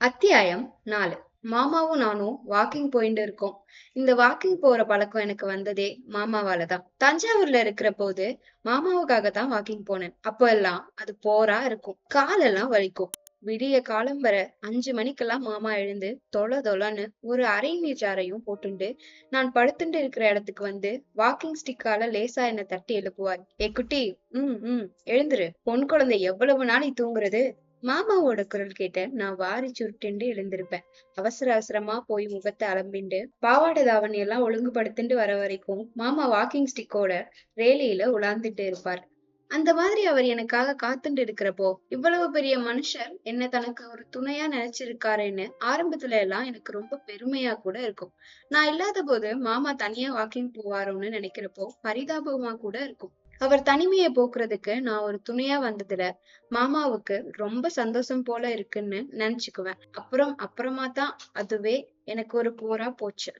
அத்தியாயம் நாலு. மாமாவும் நானும் வாக்கிங் போயிட்டு இருக்கோம். இந்த வாக்கிங் போற பழக்கம் எனக்கு வந்ததே மாமாவால தான் தஞ்சாவூர்ல இருக்கிற போது மாமாவுக்காக தான் வாக்கிங் போனேன். அப்போ எல்லாம் அது போரா இருக்கும். காலெல்லாம் வலிக்கும். விடிய காலம் வர அஞ்சு மணிக்கெல்லாம் மாமா எழுந்து தொல தொலன்னு ஒரு அரை நீர் ஜாரையும் போட்டுண்டு நான் படுத்துட்டு இருக்கிற இடத்துக்கு வந்து வாக்கிங் ஸ்டிக்கால லேசா என்னை தட்டி எழுப்புவார். ஏ குட்டி உம் உம் எழுந்துரு. பொன் குழந்தை எவ்வளவு நாளை தூங்குறது? மாமாவோட குரல் கேட்ட நான் வாரி சுருட்டிண்டு எழுந்திருப்பேன். அவசர அவசரமா போய் முகத்தை அலம்பிண்டு பாவாடை தாவணி எல்லாம் ஒழுங்குபடுத்திட்டு வர வரைக்கும் மாமா வாக்கிங் ஸ்டிக்கோட ரேலியில உலாந்துட்டு இருப்பார். அந்த மாதிரி அவர் எனக்காக காத்துட்டு இருக்கிறப்போ இவ்வளவு பெரிய மனுஷர் என்ன தனக்கு ஒரு துணையா நினைச்சிருக்காருன்னு ஆரம்பத்துல எல்லாம் எனக்கு ரொம்ப பெருமையா கூட இருக்கும். நான் இல்லாத போது மாமா தனியா வாக்கிங் போவாரோன்னு நினைக்கிறப்போ பரிதாபமா கூட இருக்கும். அவர் தனிமையை போக்குறதுக்கு நான் ஒரு துணையா வந்ததுல மாமாவுக்கு ரொம்ப சந்தோஷம் போல இருக்குன்னு நினைச்சுக்குவேன். அப்புறம் அப்புறமா தான் அதுவே எனக்கு ஒரு போரா போச்சு.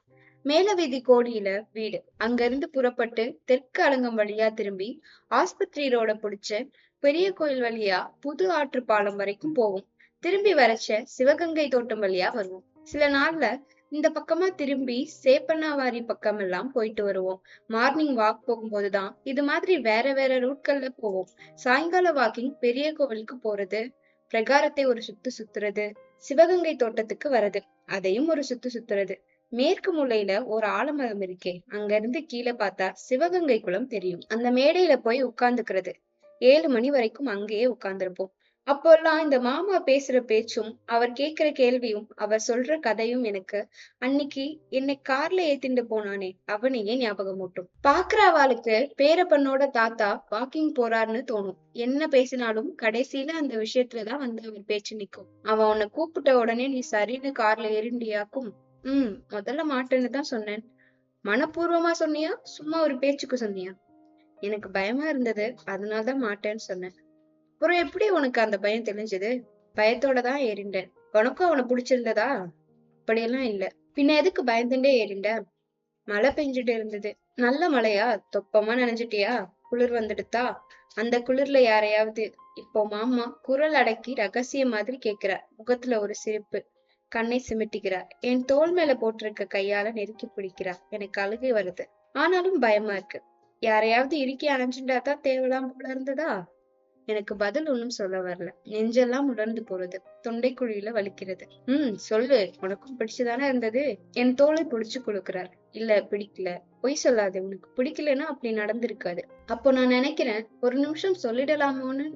மேல வீதி கோடியில வீடு. அங்க இருந்து புறப்பட்டு தெற்கு அலங்கம் வழியா திரும்பி ஆஸ்பத்திரி ரோட புடிச்ச பெரிய கோயில் வழியா புது ஆற்று பாலம் வரைக்கும் போவோம். திரும்பி வரச்ச சிவகங்கை தோட்டம் வழியா வருவோம். சில நாள்ல இந்த பக்கமா திரும்பி சேப்பனாவாரி பக்கம் எல்லாம் போயிட்டு வருவோம். மார்னிங் வாக் போகும்போதுதான் இது மாதிரி வேற வேற ரூட்கள்ல போவோம். சாயங்கால வாக்கிங் பெரிய கோவிலுக்கு போறது பிரகாரத்தை ஒரு சுத்து சுத்துறது சிவகங்கை தோட்டத்துக்கு வர்றது அதையும் ஒரு சுத்து சுத்துறது. மேற்கு மூலையில ஒரு ஆலமரம் இருக்கே அங்க இருந்து கீழே பார்த்தா சிவகங்கை குளம் தெரியும். அந்த மேடையில போய் உட்கார்ந்துக்கிறது. ஏழு மணி வரைக்கும் அங்கேயே உட்கார்ந்துருப்போம். அப்போல்லாம் இந்த மாமா பேசுற பேச்சும் அவர் கேக்குற கேள்வியும் அவர் சொல்ற கதையும் எனக்கு அன்னைக்கு என்னை கார்ல ஏத்திண்டு போனானே அவனையே ஞாபகம் ஊட்டும். பாக்குற அவளுக்கு பேரப்பனோட தாத்தா வாக்கிங் போறாருன்னு தோணும். என்ன பேசினாலும் கடைசியில அந்த விஷயத்துலதான் வந்து அவர் பேச்சு நிக்கும். அவன் உன்னை கூப்பிட்ட உடனே நீ சரின்னு கார்ல ஏறிண்டியாக்கும். உம் முதல்ல மாட்டேன்னு தான் சொன்னேன். மனப்பூர்வமா சொன்னியா? சும்மா ஒரு பேச்சுக்கு சொன்னியா? எனக்கு பயமா இருந்தது அதனாலதான் மாட்டேன்னு சொன்னேன். அப்புறம் எப்படி உனக்கு அந்த பயம் தெளிஞ்சது பயத்தோட தான் ஏறிண்டேன். உனக்கும் அவனை பிடிச்சிருந்ததா? அப்படியெல்லாம் இல்ல. பின்ன எதுக்கு பயந்துட்டே ஏறிண்ட? மழை பெஞ்சிட்டு இருந்தது. நல்ல மழையா? தொப்பமா நினைஞ்சிட்டியா? குளிர் வந்துடுதா அந்த குளிர்ல யாரையாவது? இப்போ மாமா குரல் அடக்கி ரகசிய மாதிரி கேக்குறார் முகத்துல ஒரு சிரிப்பு. கண்ணை சிமிட்டிக்கிறார் என் தோல் மேல போட்டிருக்க கையால நெருக்கி பிடிக்கிறார் எனக்கு அழுகை வருது. ஆனாலும் பயமா இருக்கு. யாரையாவது இறுக்கி அணைஞ்சுட்டா தான் தேவலாம் போல இருந்ததா? எனக்கு பதில் ஒன்னும் சொல்ல வரல. நெஞ்செல்லாம் உடர்ந்து போறது. தொண்டைக்குழியில வலிக்கிறது. உம் சொல்லு. உனக்கும் பிடிச்சுதானே இருந்தது? என் தோலை புடிச்சு கொடுக்கிறார். இல்ல பிடிக்கல. பொய் சொல்லாதே உனக்கு. பிடிக்கலன்னா அப்படி நடந்திருக்காது. அப்போ நான் நினைக்கிறேன் ஒரு நிமிஷம் சொல்லிடலாமோன்னு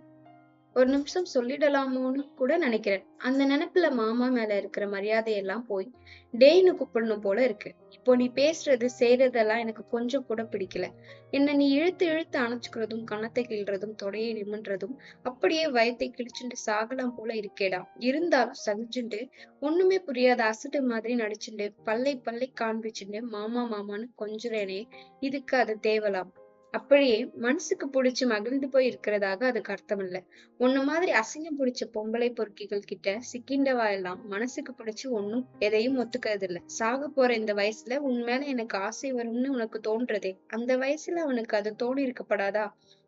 ஒரு நிமிஷம் சொல்லிடலாமோன்னு கூட நினைக்கிறேன். அந்த நினைப்புல மாமா மேல இருக்கிற மரியாதையெல்லாம் போய் டேய்னு கூப்பிடணும் போல இருக்கு. இப்போ நீ பேசுறது செய்யறதெல்லாம் எனக்கு கொஞ்சம் கூட பிடிக்கல. என்ன நீ இழுத்து இழுத்து அணைச்சுக்கிறதும் கணத்தை கிள்றதும் தொடையை நிமின்றதும் அப்படியே வயத்தை கிழிச்சுட்டு சாகலாம் போல இருக்கேடா. இருந்தாலும் சகிச்சுண்டு ஒண்ணுமே புரியாத அசடு மாதிரி நடிச்சுண்டு பல்லை பல்லை காண்பிச்சுண்டு மாமா மாமான்னு கொஞ்சுறேனே இதுக்கு அது தேவலாம். அப்படியே மனசுக்கு பிடிச்சு மகிழ்ந்து போய் இருக்கிறதாக அதுக்கு அர்த்தம் இல்ல உன்ன மாதிரி அசிங்கம் பிடிச்ச பொம்பளை பொறுக்கிகள் கிட்ட சிக்கிண்டவா எல்லாம் மனசுக்கு பிடிச்சு ஒன்னும் எதையும் ஒத்துக்கிறது இல்ல சாக போற இந்த வயசுல உன் மேல எனக்கு ஆசை வரும்னு உனக்கு தோன்றதே அந்த வயசுல அவனுக்கு அது தோணி இருக்கப்படாதா?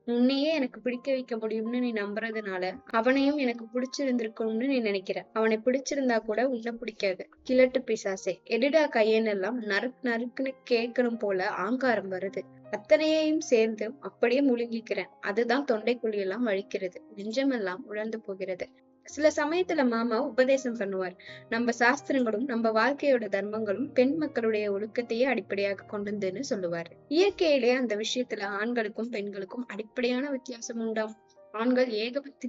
உன்னையே எனக்கு பிடிக்க வைக்க முடியும்னு நீ நம்புறதுனால அவனையும் எனக்கு பிடிச்சிருந்திருக்கணும்னு நீ நினைக்கிற. அவனை பிடிச்சிருந்தா கூட உன்னை பிடிக்காது. கிழட்டு பிசாசே எடுடா கையன்னு எல்லாம் நறுக்கு நறுக்குன்னு கேட்கணும் போல ஆங்காரம் வருது. அத்தனையையும் சேர்ந்து அப்படியே முழுங்கிக்கிறேன். அதுதான் தொண்டைக்குழியெல்லாம் வழிக்கிறது நெஞ்சமெல்லாம் உழந்து போகிறது. சில சமயத்துல மாமா உபதேசம் பண்ணுவார். நம்ம சாஸ்திரங்களும் நம்ம வாழ்க்கையோட தர்மங்களும் பெண் மக்களுடைய ஒழுக்கத்தையே அடிப்படையாக கொண்டிருந்துன்னு சொல்லுவார். இயற்கையிலேயே அந்த விஷயத்துல ஆண்களுக்கும் பெண்களுக்கும் அடிப்படையான வித்தியாசம் உண்டாம் ஆண்கள் ஏகபக்தி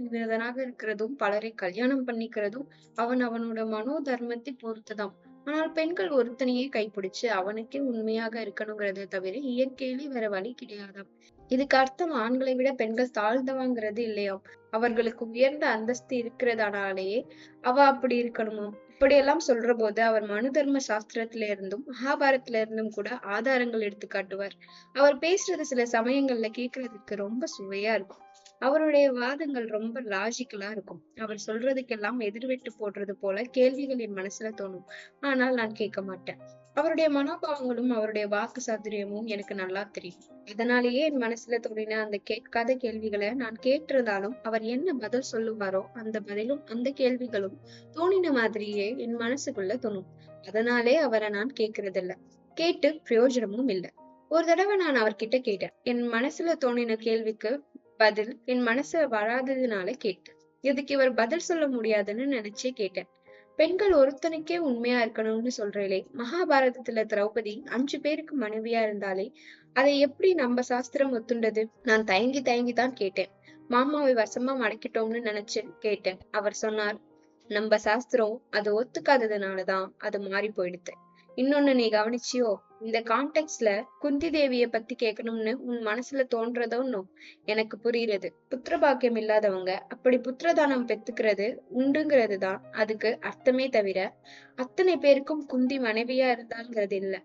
இருக்கிறதும் பலரை கல்யாணம் பண்ணிக்கிறதும் அவன் அவனோட மனோ தர்மத்தை பொறுத்துதான். ஆனால் பெண்கள் ஒருத்தனையே கைப்பிடிச்சு அவனுக்கே உண்மையாக இருக்கணுங்கிறத தவிர இயற்கையிலே வேற வழி கிடையாதாம் இதுக்கு அர்த்தம் ஆண்களை விட பெண்கள் தாழ்ந்தவாங்கிறது இல்லையாம் அவர்களுக்கு உயர்ந்த அந்தஸ்து இருக்கிறதானாலேயே அவ அப்படி இருக்கணுமாம் இப்படியெல்லாம் சொல்ற போது அவர் மனு தர்ம சாஸ்திரத்தில இருந்தும் மகாபாரத்ல இருந்தும் கூட ஆதாரங்கள் எடுத்து காட்டுவார் அவர் பேசுறது சில சமயங்கள்ல கேக்குறதுக்கு ரொம்ப சுவையா இருக்கும். அவருடைய வாதங்கள் ரொம்ப லாஜிக்கலா இருக்கும். அவர் சொல்றதுக்கெல்லாம் எதிர்வெட்டு போடுறது போல கேள்விகள் என் மனசுல தோணும். ஆனால் நான் கேட்க மாட்டேன். அவருடைய மனோபாவங்களும் அவருடைய வாக்கு சாதுரியமும் எனக்கு நல்லா தெரியும். அதனாலேயே என் மனசுல தோணின அந்த கேட்காத கேள்விகளை நான் கேட்டிருந்தாலும் அவர் என்ன பதில் சொல்லுவாரோ அந்த பதிலும் அந்த கேள்விகளும் தோணின மாதிரியே என் மனசுக்குள்ள தோணும். அதனாலே அவரை நான் கேட்கறதில்ல. கேட்டு பிரயோஜனமும் இல்லை. ஒரு தடவை நான் அவர்கிட்ட கேட்டேன். என் மனசுல தோணின கேள்விக்கு பதில் என் மனசு வராததுனால கேட்டேன். இதுக்கு இவர் பதில் சொல்ல முடியாதுன்னு நினைச்சே கேட்டேன். பெண்கள் ஒருத்தனுக்கே உண்மையா இருக்கணும்னு சொல்றேளே மகாபாரதத்துல திரௌபதி அஞ்சு பேருக்கு மனைவியா இருந்தாலே அதை எப்படி நம்ம சாஸ்திரம் ஒத்துண்டது? நான் தயங்கி தயங்கி தான் கேட்டேன். மாமாவை வசமா மடக்கிட்டோம்னு நினைச்சு கேட்டேன். அவர் சொன்னார் நம்ம சாஸ்திரம் அது ஒத்துக்காததுனாலதான் அது மாறி போயிடுது. இன்னொன்னு நீ கவனிச்சியோ? இந்த கான்டெக்ட்ல குந்தி தேவிய பத்தி கேட்கணும்னு உன் மனசுல தோன்றதோன்னு எனக்கு புரியுறது புத்திர பாக்கியம் இல்லாதவங்க அப்படி புத்திரதானம் பெத்துக்கிறது உண்டுங்கிறது தான் அதுக்கு அர்த்தமே தவிர அத்தனை பேருக்கும் குந்தி மனைவியா இருந்தாங்கிறது இல்ல.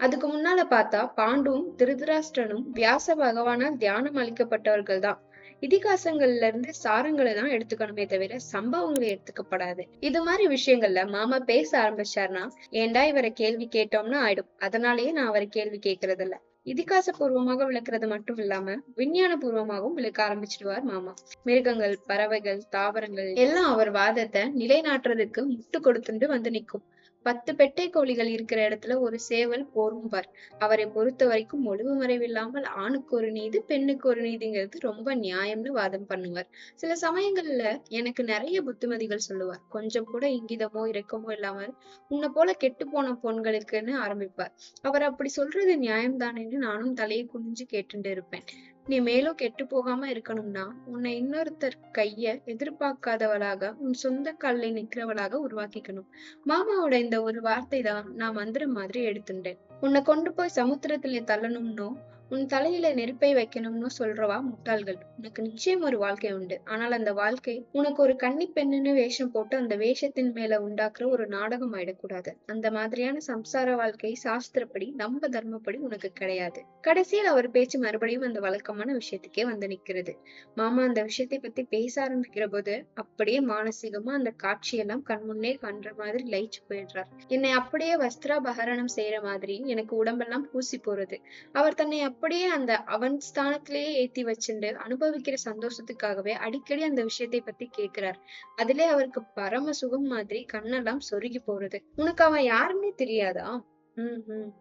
அதுக்கு முன்னால பார்த்தா பாண்டுவும் திருதராஷ்டிரனும் வியாச பகவானால் தியானம் அளிக்கப்பட்டவர்கள் தான் இதிகாசங்கள்ல இருந்து சாரங்களை தான் எடுத்துக்கணுமே தவிர சம்பவங்களை எடுத்துக்கப்படாது. இது மாதிரி விஷயங்கள்ல மாமா பேச ஆரம்பிச்சாருன்னா ஏண்டா இவரை கேள்வி கேட்டோம்னு ஆயிடும். அதனாலயே நான் அவரை கேள்வி கேட்கறது இல்ல இதிகாச பூர்வமாக விளக்குறது மட்டும் இல்லாம விஞ்ஞான பூர்வமாகவும் விளக்க ஆரம்பிச்சிடுவார் மாமா. மிருகங்கள் பறவைகள் தாவரங்கள் எல்லாம் அவர் வாதத்தை நிலைநாட்டுறதுக்கு முட்டு கொடுத்துட்டு வந்து நிக்கும் பத்து பெட்டை கோழிகள் இருக்கிற இடத்துல ஒரு சேவல் போரும்பார். அவரை பொறுத்த வரைக்கும் ஒளிவு மறைவில்லாமல் ஆணுக்கு ஒரு நீதி பெண்ணுக்கு ஒரு நீதிங்கிறது ரொம்ப நியாயம்னு வாதம் பண்ணுவார். சில சமயங்கள்ல எனக்கு நிறைய புத்திமதிகள் சொல்லுவார். கொஞ்சம் கூட இங்கிதமோ இறக்கமோ இல்லாமல் உன்னை போல கெட்டு போன பொண்களுக்குன்னு ஆரம்பிப்பார். அவர் அப்படி சொல்றது நியாயம்தானேன்னு நானும் தலையை குனிஞ்சு கேட்டுட்டு இருப்பேன். நீ மேலும் கெட்டு போகாம இருக்கணும்னா உன்னை இன்னொருத்தர் கைய எதிர்பார்க்காதவளாக உன் சொந்த காலில் நிக்கிறவளாக உருவாக்கிக்கணும். மாமாவோட இந்த ஒரு வார்த்தை தான் நான் மந்திரம் மாதிரி எடுத்துட்டேன். உன்னை கொண்டு போய் சமுத்திரத்திலே தள்ளணும்னோ உன் தலையில நெருப்பை வைக்கணும்னு சொல்றவா முட்டாள்கள். உனக்கு நிச்சயம் ஒரு வாழ்க்கை உண்டு. ஆனால் அந்த வாழ்க்கை உனக்கு ஒரு கன்னி பெண்ணுன்னு வேஷம் போட்டு அந்த வேஷத்தின் மேல உண்டாக்குற ஒரு நாடகம் ஆயிடக்கூடாது. அந்த மாதிரியான சம்சார வாழ்க்கை சாஸ்திரப்படி நம்ம தர்மப்படி உனக்கு கிடையாது. கடைசியில் அவர் பேச்சு மறுபடியும் அந்த வழக்கமான விஷயத்துக்கே வந்து நிக்கிறது. மாமா அந்த விஷயத்தை பத்தி பேச ஆரம்பிக்கிற போது அப்படியே மானசீகமா அந்த காட்சியெல்லாம் கண் முன்னே காண்ற மாதிரி லயிச்சு போயிடுறார். என்னை அப்படியே வஸ்திராபகரணம் செய்யற மாதிரி எனக்கு உடம்பெல்லாம் பூசி போறது. அவர் தன்னை அப்படியே அந்த அவன் ஸ்தானத்திலேயே ஏத்தி வச்சுண்டு அனுபவிக்கிற சந்தோஷத்துக்காகவே அடிக்கடி அந்த விஷயத்தை பத்தி கேக்குறார். அதிலே அவருக்கு பரம சுகம் மாதிரி கண்ணெல்லாம் சொருகி போறது. உனக்கு அவன் யாருன்னே தெரியாதா? உம் உம்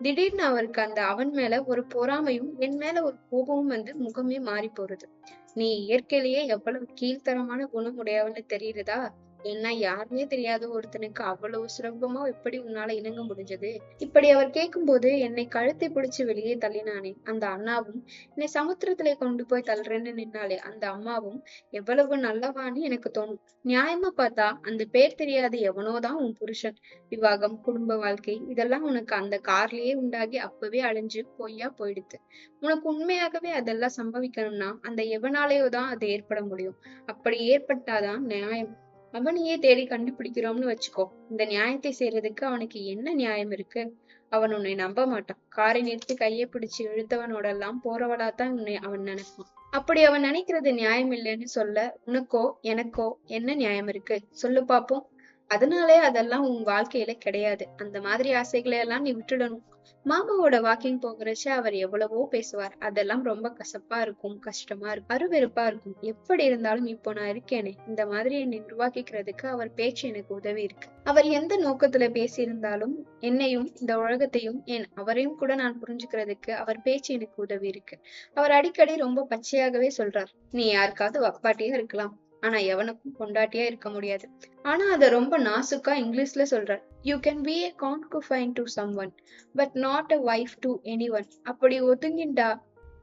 திடீர்னு அவருக்கு அந்த அவன் மேல ஒரு பொறாமையும் என் மேல ஒரு கோபமும் வந்து முகமே மாறி போறது. நீ இயற்கையிலேயே எவ்வளவு கீழ்த்தரமான குணம் உடையவன்னு தெரியுறதா? என்ன யாருமே தெரியாத ஒருத்தனுக்கு அவ்வளவு சுலபமா எப்படி உன்னால இணங்க முடிஞ்சது? இப்படி அவர் கேட்கும்போது என்னை கழுத்தை பிடிச்சு வெளியே தள்ளினானே. அந்த அண்ணாவும் என்னை சமுத்திரத்திலே கொண்டு போய் தள்ளுறேன்னு நின்னாலே அந்த அம்மாவும் எவ்வளவு நல்லவான்னு எனக்கு தோணும். நியாயமா பார்த்தா அந்த பேர் தெரியாத எவனோதான் உன் புருஷன். விவாகம் குடும்ப வாழ்க்கை இதெல்லாம் உனக்கு அந்த கார்லயே உண்டாகி அப்பவே அழிஞ்சு பொய்யா போயிடுது உனக்கு உண்மையாகவே அதெல்லாம் சம்பவிக்கணும்னா அந்த எவனாலேயோ தான் அது ஏற்பட முடியும். அப்படி ஏற்பட்டாதான் நியாயம். அவனையே தேடி கண்டுபிடிக்கிறோம்னு வச்சுக்கோ. இந்த நியாயத்தை செய்யறதுக்கு அவனுக்கு என்ன நியாயம் இருக்கு? அவன் உன்னை நம்ப மாட்டான். காரை நிறுத்தி கையை பிடிச்சு இழுத்தவனோட எல்லாம் போறவளாத்தான் உன்னை அவன் நினைப்பான். அப்படி அவன் நினைக்கிறது நியாயம் இல்லைன்னு சொல்ல உனக்கோ எனக்கோ என்ன நியாயம் இருக்கு? சொல்லு பாப்போம். அதனாலே அதெல்லாம் உன் வாழ்க்கையில கிடையாது. அந்த மாதிரி ஆசைகளை எல்லாம் நீ விட்டுடணும். மாமாவோட வாக்கிங் போகிறச்ச அவர் எவ்வளவோ பேசுவார். அதெல்லாம் ரொம்ப கசப்பா இருக்கும் கஷ்டமா இருக்கும் அருவெருப்பா இருக்கும். எப்படி இருந்தாலும் இப்போ நான் இருக்கேனே இந்த மாதிரி என்னை நிர்வாகிக்கிறதுக்கு அவர் பேச்சு எனக்கு உதவி இருக்கு. அவர் எந்த நோக்கத்துல பேசியிருந்தாலும் என்னையும் இந்த உலகத்தையும் என் அவரையும் கூட நான் புரிஞ்சுக்கிறதுக்கு அவர் பேச்சு எனக்கு உதவி இருக்கு. அவர் அடிக்கடி ரொம்ப பச்சையாகவே சொல்றார் நீ யாருக்காவது வப்பாட்டியா இருக்கலாம். ஆனா எவனுக்கும் பொண்டாட்டியா இருக்க முடியாது. ஆனா அத ரொம்ப நாசுக்கா இங்கிலீஷ்ல சொல்றார். You can be a concubine to someone but not a wife to anyone அப்படி ஒதுங்கிண்டா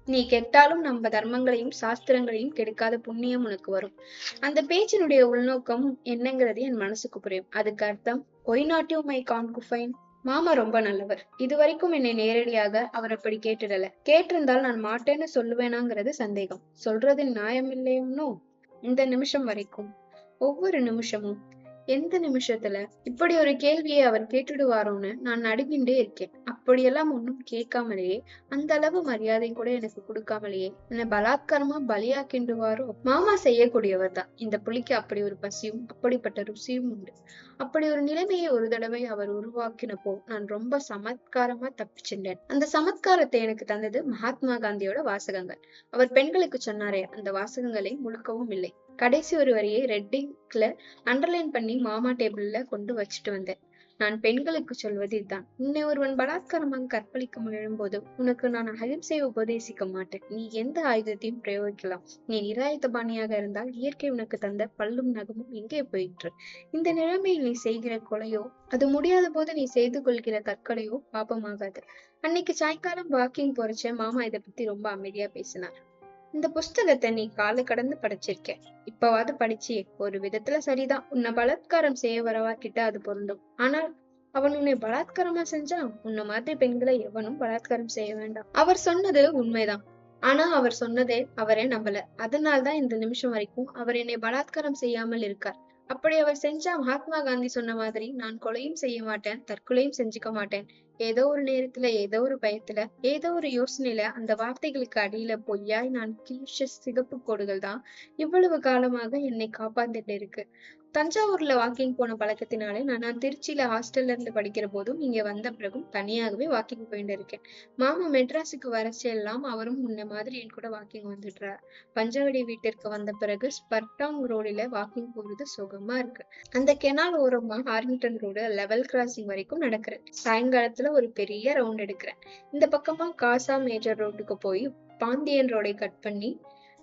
நீ கெட்டாலும் நம்ம தர்மங்களையும் சாஸ்திரங்களையும் கெடுக்காத புண்ணியம் உனக்கு வரும். அந்த பேச்சினுடைய உள்நோக்கம் என்னங்கிறது என் மனசுக்கு புரியும். அதுக்கு அர்த்தம் why not you my concubine மாமா ரொம்ப நல்லவர். இதுவரைக்கும் என்னை நேரடியாக அவர் அப்படி கேட்டுடல. கேட்டிருந்தால் நான் மாட்டேன்னு சொல்லுவேனாங்கிறது சந்தேகம். சொல்றது நியாயம் இல்லையோனோ இந்த நிமிஷம் வரைக்கும் ஒவ்வொரு நிமிஷமும் எந்த நிமிஷத்துல இப்படி ஒரு கேள்வியை அவர் கேட்டுடுவாரோன்னு நான் நடுங்கின்றே இருக்கேன். அப்படியெல்லாம் ஒண்ணும் கேட்காமலேயே அந்த அளவு மரியாதை கூட எனக்கு கொடுக்காமலேயே என்னை பலாத்காரமா பலியாக்கிண்டுவாரோ மாமா செய்யக்கூடியவர் தான். இந்த புலிக்கு அப்படி ஒரு பசியும் அப்படிப்பட்ட ருசியும் உண்டு. அப்படி ஒரு நிலைமையை ஒரு தடவை அவர் உருவாக்கினப்போ நான் ரொம்ப சமத்காரமா தப்பிச்சென்றேன் அந்த சமத்காரத்தை எனக்கு தந்தது மகாத்மா காந்தியோட வாசகங்கள். அவர் பெண்களுக்கு சொன்னாரே அந்த வாசகங்களை முழுக்கவும் இல்லை. கடைசி ஒரு வரியை ரெட்டிங்ல அண்டர்லைன் பண்ணி மாமா டேபிள்ல கொண்டு வச்சுட்டு வந்தேன். நான் பெண்களுக்கு சொல்வது இதுதான். உன்னை ஒருவன் பலாத்காரமாக கற்பழிக்க முயலும்போது உனக்கு நான் அகிம்சையை உபதேசிக்க மாட்டேன். நீ எந்த ஆயுதத்தையும் பிரயோகிக்கலாம். நீ நிராயுதபாணியாக இருந்தால் இயற்கை உனக்கு தந்த பல்லும் நகமும் எங்கே போயிற்று? இந்த நிலைமையில் நீ செய்கிற கொலையோ அது முடியாத போது நீ செய்து கொள்கிற தற்கொலையோ பாபமாகாது. அன்னைக்கு சாயங்காலம் வாக்கிங் போறச்ச மாமா இதை பத்தி ரொம்ப அமைதியா பேசினார். இந்த புஸ்தகத்தை நீ கால கடந்து படிச்சிருக்க. இப்பவாது படிச்சு ஒரு விதத்துல சரிதான். உன்னை பலாத்காரம் செய்ய வரவா கிட்ட அது பொருந்தும். ஆனால் அவன் உன்னை பலாத்காரமா செஞ்சா உன்னை மாதிரி பெண்களை எவனும் பலாத்காரம் செய்ய வேண்டாம். அவர் சொன்னது உண்மைதான். ஆனா அவர் சொன்னதே அவரே நம்பல. அதனால்தான் இந்த நிமிஷம் வரைக்கும் அவர் என்னை பலாத்காரம் செய்யாமல் இருக்கார். அப்படி அவர் செஞ்சா மகாத்மா காந்தி சொன்ன மாதிரி நான் கொலையும் செய்ய மாட்டேன் தற்கொலையும் செஞ்சுக்க மாட்டேன். ஏதோ ஒரு நேரத்துல ஏதோ ஒரு பயத்துல ஏதோ ஒரு யோசனையில அந்த வார்த்தைகளுக்கு அடியில பொய்யாய் நான் கிழிச்ச சிகப்பு கோடுகள் தான் இவ்வளவு காலமாக என்னை காப்பாத்திட்டு இருக்கு. தஞ்சாவூர்ல வாக்கிங் போன பழக்கத்தினாலே நான் நான் திருச்சியில ஹாஸ்டல்ல இருந்து படிக்கிற போதும் இங்க வந்த பிறகும் தனியாகவே வாக்கிங் போயிட்டு இருக்கேன். மாமா மெட்ராஸுக்கு வரச்சு எல்லாம் அவரும் முன்ன மாதிரி என் கூட வாக்கிங் வந்துடுறார். பஞ்சவடி வீட்டிற்கு வந்த பிறகு ஸ்பர்டாங் ரோடில வாக்கிங் போறது சுகமா இருக்கு. அந்த கெனால் ஓரமா ஹாரிங்டன் ரோடு லெவல் கிராசிங் வரைக்கும் நடக்கிறேன் சாயங்காலத்துல ஒரு பெரிய ரவுண்ட் எடுக்கிறேன். இந்த பக்கமா காசா மேஜர் ரோட்டுக்கு போய் பாந்தியன் ரோடை கட் பண்ணி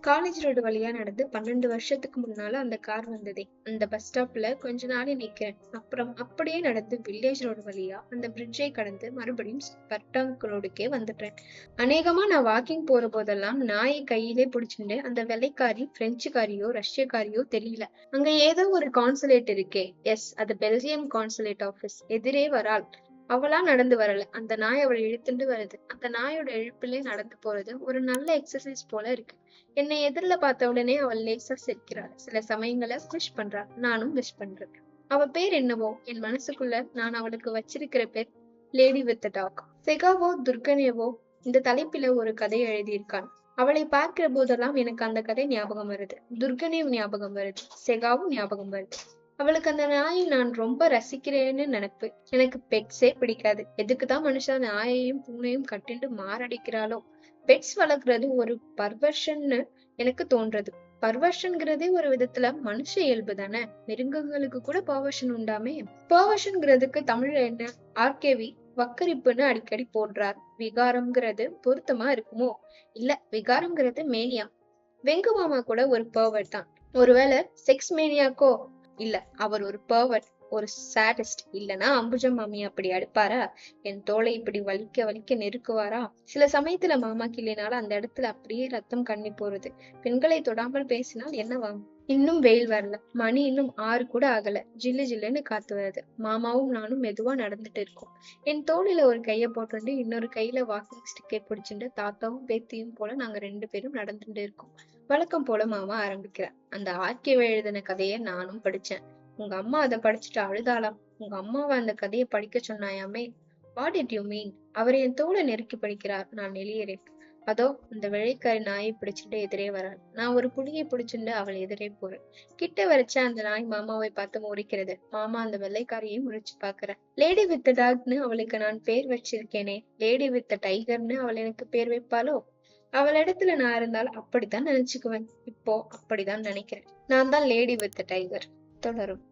காலேஜ் ரோடு வழியா நடந்து பன்னெண்டு வருஷத்துக்கு முன்னால அந்த கார் வந்ததே. அந்த பஸ் ஸ்டாப்ல கொஞ்ச நாளே நிக்கிறேன். அப்புறம் அப்படியே நடந்து வில்லேஜ் ரோடு வழியா அந்த பிரிட்ஜை கடந்து மறுபடியும் பட்டாங் ரோடுக்கே வந்துட்டேன். அநேகமா நான் வாக்கிங் போற போதெல்லாம் நாயை கையிலே பிடிச்சிட்டு அந்த வெள்ளைக்காரி பிரெஞ்சுக்காரியோ ரஷ்யக்காரியோ தெரியல. அங்க ஏதோ ஒரு கான்சுலேட் இருக்கே. எஸ் அது பெல்ஜியம் கான்சுலேட் ஆபீஸ் எதிரே வரால் அவளா நடந்து வரல. அந்த நாய் அவளை இழுத்துட்டு வருது. அந்த நாயோட இழுப்பிலே நடந்து போறது ஒரு நல்ல எக்ஸசைஸ் போல இருக்கு. என்னை எதிரில பார்த்த உடனே அவள் லேசா சிரிக்கிறாள். சில சமயங்களை விஷ் பண்றாள் நானும் விஷ் பண்றேன். அவ பேர் என்னவோ? என் மனசுக்குள்ள நான் அவளுக்கு வச்சிருக்கிற பேர் லேடி வித் டாக் செகாவோ துர்கனேவோ இந்த தலைப்பில ஒரு கதை எழுதியிருக்கான் அவளை பார்க்கிற போதெல்லாம் எனக்கு அந்த கதை ஞாபகம் வருது. துர்கனேவ் ஞாபகம் வருது. செகாவும் ஞாபகம் வருது. அவளுக்கு அந்த நாயை நான் ரொம்ப ரசிக்கிறேன்னு நினைப்பு. எனக்கு பெட்ஸே பிடிக்காது. எதுக்குதான் மனுஷன் நாயையும் பூனையும் கட்டிட்டு மாரடிக்கிறாளோ? பெட்ஸ் வளர்க்குறது ஒரு பர்வர்ஷன்னு எனக்கு தோன்றது. பர்வர்ஷன்கிறதே ஒரு விதத்துல மனுஷ இயல்பு தானே? மிருகங்களுக்கு கூட பர்வர்ஷன் உண்டாமே. பர்வர்ஷன்கிறதுக்கு தமிழ்ல என்ன? ஆர்கேவி வக்கரிப்புன்னு அடிக்கடி போடுறார். விகாரம்ங்கிறது பொருத்தமா இருக்குமோ? இல்ல விகாரம்ங்கிறது மேனியா வெங்கு மாமா கூட ஒரு பர்வர் தான். ஒருவேளை செக்ஸ் மேனியாக்கோ இல்ல அவர் ஒரு பர்வர்ட் ஒரு சாடிஸ்ட் இல்லனா அம்புஜம் மாமி அப்படி அடுப்பாரா? என் தோலை இப்படி வலிக்க வலிக்க நெருக்குவாரா? சில சமயத்துல மாமா கிள்ளினால அந்த இடத்துல அப்படியே ரத்தம் கண்ணி போறது. பெண்களை தொடாமல் பேசினால் என்னவாகும் இன்னும் வெயில் வரல. மணி இன்னும் ஆறு கூட ஆகல. ஜில்லு ஜில்லுன்னு காத்து வருது. மாமாவும் நானும் மெதுவா நடந்துட்டு இருக்கோம். என் தோளில ஒரு கைய போட்டுட்டு இன்னொரு கையில வாக்கிங் ஸ்டிக்கை பிடிச்சிட்டு தாத்தாவும் பேத்தியும் போல நாங்க ரெண்டு பேரும் நடந்துட்டு இருக்கோம். வழக்கம் போல மாமா ஆரம்பிக்கிறார் அந்த ஆர்கேவ எழுதின கதைய நானும் படிச்சேன். உங்க அம்மா அதை படிச்சுட்டு அழுதாலாம் உங்க அம்மாவை அந்த கதையை படிக்க சொன்னாயாமே? வாட் இட் யூ மீன் அவர் என் தோலை நெருக்கி படிக்கிறார். நான் நெளியறேன் அதோ அந்த வெள்ளைக்காரி நாயை பிடிச்சிட்டு எதிரே வரான் நான் ஒரு புலியை பிடிச்சிட்டு அவள் எதிரே போறேன். கிட்ட வரைச்ச அந்த நாய் மாமாவை பார்த்து முறிக்கிறது. மாமா அந்த வெள்ளைக்காரியை முறிச்சு பாக்குற லேடி வித் டாக்னு அவளுக்கு நான் பேர் வச்சிருக்கேனே. லேடி வித் டைகர்னு அவள் எனக்கு பேர் வைப்பாளோ? அவள் இடத்துல நான் இருந்தால் அப்படித்தான் நினைச்சுக்குவேன். இப்போ அப்படிதான் நினைக்கிறேன். நான் தான் லேடி வித் டைகர் தொடரும்.